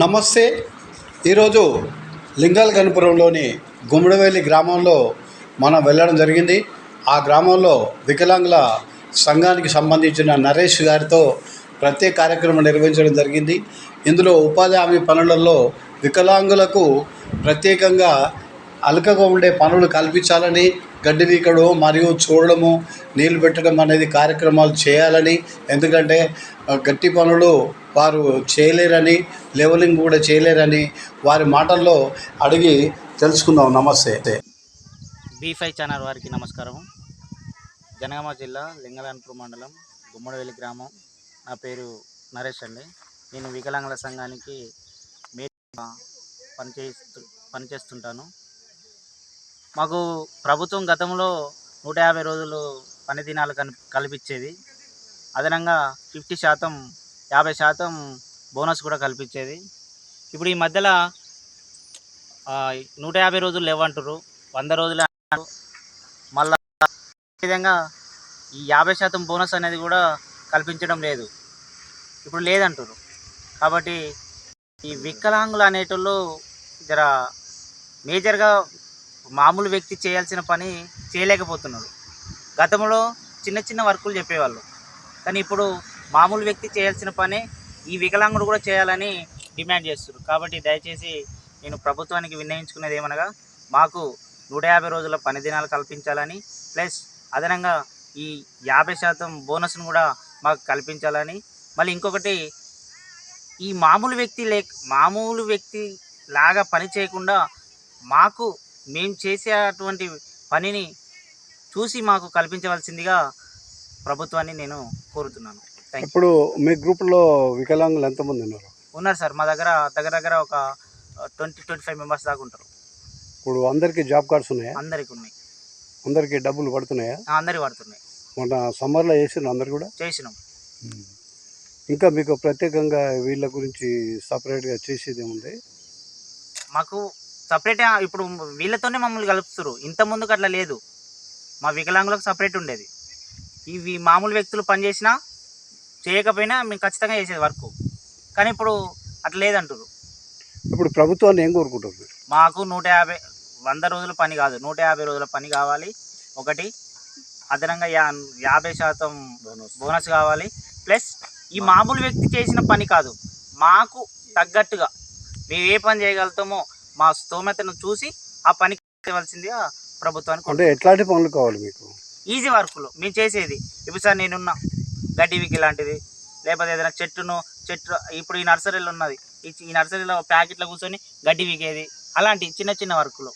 నమస్తే. ఈరోజు లింగాల గణపురంలోని గ్రామంలో మనం వెళ్ళడం జరిగింది. ఆ గ్రామంలో వికలాంగుల సంఘానికి సంబంధించిన నరేష్ గారితో ప్రత్యేక కార్యక్రమం నిర్వహించడం జరిగింది. ఇందులో ఉపాధి హామీ పనులలో వికలాంగులకు ప్రత్యేకంగా అలకగా ఉండే పనులు కల్పించాలని గడ్డి వీకడం మరియు చూడడము నీళ్ళు పెట్టడం అనేది కార్యక్రమాలు చేయాలని ఎందుకంటే గట్టి పనులు వారు చేయలేరని లెవలింగ్ కూడా చేయలేరని వారి మాటల్లో అడిగి తెలుసుకుందాం. నమస్తే. బీ ఫైవ్ ఛానల్ వారికి నమస్కారం జనగామ జిల్లా లింగలాన్పూర్ మండలం గుమ్మడవెల్లి గ్రామం. నా పేరు నరేష్ అండి. నేను వికలాంగుల సంఘానికి మే పనిచేస్తు పనిచేస్తుంటాను. మాకు ప్రభుత్వం గతంలో నూట యాభై రోజులు పని దినాలు కల్పించేది. అదనంగా ఫిఫ్టీ శాతం యాభై శాతం బోనస్ కూడా కల్పించేది. ఇప్పుడు ఈ మధ్యలో నూట యాభై రోజులు లేవంటారు వంద రోజులు అంటారు మళ్ళా విధంగా ఈ యాభై శాతం బోనస్ అనేది కూడా కల్పించడం లేదు. ఇప్పుడు లేదంటారు కాబట్టి ఈ వికలాంగులు అనేటోళ్ళు జర మేజర్గా మామూలు వ్యక్తి చేయాల్సిన పని చేయలేకపోతున్నారు. గతంలో చిన్న చిన్న వర్కులు చెప్పేవాళ్ళు. కానీ ఇప్పుడు మామూలు వ్యక్తి చేయాల్సిన పని ఈ వికలాంగుడు కూడా చేయాలని డిమాండ్ చేస్తున్నారు. కాబట్టి దయచేసి నేను ప్రభుత్వానికి విన్నవించుకునేది ఏమనగా మాకు నూట యాభై రోజుల పని దినాలు కల్పించాలని ప్లస్ అదనంగా ఈ యాభై శాతం బోనస్ను కూడా మాకు కల్పించాలని. మళ్ళీ ఇంకొకటి ఈ మామూలు వ్యక్తి లే మామూలు వ్యక్తి లాగా పని చేయకుండా మాకు మేము చేసేటువంటి పనిని చూసి మాకు కల్పించవలసిందిగా ప్రభుత్వాన్ని నేను కోరుతున్నాను. ఇప్పుడు మీ గ్రూప్లో వికలాంగులు ఎంతమంది ఉన్నారు? ఉన్నారు సార్. మా దగ్గర దగ్గర దగ్గర ఒక ట్వంటీ ట్వంటీ ఫైవ్ మెంబర్స్ దాకా ఉంటారు. ఇప్పుడు అందరికీ జాబ్ కార్డ్స్ ఉన్నాయా? అందరికి ఉన్నాయి. అందరికీ డబ్బులు పడుతున్నాయా? అందరికి పడుతున్నాయి. మొన్న సమ్మర్లో వేసిన అందరు కూడా? చేసినాం. ఇంకా మీకు ప్రత్యేకంగా వీళ్ళ గురించి సపరేట్గా చేసేది ఏముంది? మాకు సపరేట్ ఇప్పుడు వీళ్ళతోనే మమ్మల్ని కలుపుతారు ఇంత ముందుకు అట్లా లేదు. మా వికలాంగులకు సపరేట్ ఉండేది. ఇవి మామూలు వ్యక్తులు పనిచేసినా చేయకపోయినా మేము ఖచ్చితంగా చేసేది వర్క్. కానీ ఇప్పుడు అట్లా లేదంటారు ఇప్పుడు ప్రభుత్వాన్ని ఏం కోరుకుంటారు మీరు? మాకు నూట యాభై వంద రోజుల పని కాదు. నూట యాభై రోజుల పని కావాలి. ఒకటి అదనంగా యా యాభై శాతం బోనస్. కావాలి. ప్లస్ ఈ మామూలు వ్యక్తి చేసిన పని కాదు. మాకు తగ్గట్టుగా మేము ఏ పని చేయగలుగుతామో మా స్తోమతను చూసి ఆ పని చేయవలసిందిగా ప్రభుత్వానికి అంటే ఎట్లాంటి పనులు కావాలి మీకు? ఈజీ వర్క్లో. మేము చేసేది. ఇప్పుడు సార్ నేనున్నా. గడ్డి వికి లాంటిది. లేకపోతే ఏదైనా చెట్టును చెట్టు ఇప్పుడు ఈ నర్సరీలో ఉన్నది. ఈ ఈ నర్సరీలో ప్యాకెట్లో కూర్చొని గడ్డి వికేది అలాంటి చిన్న చిన్న వర్కులు.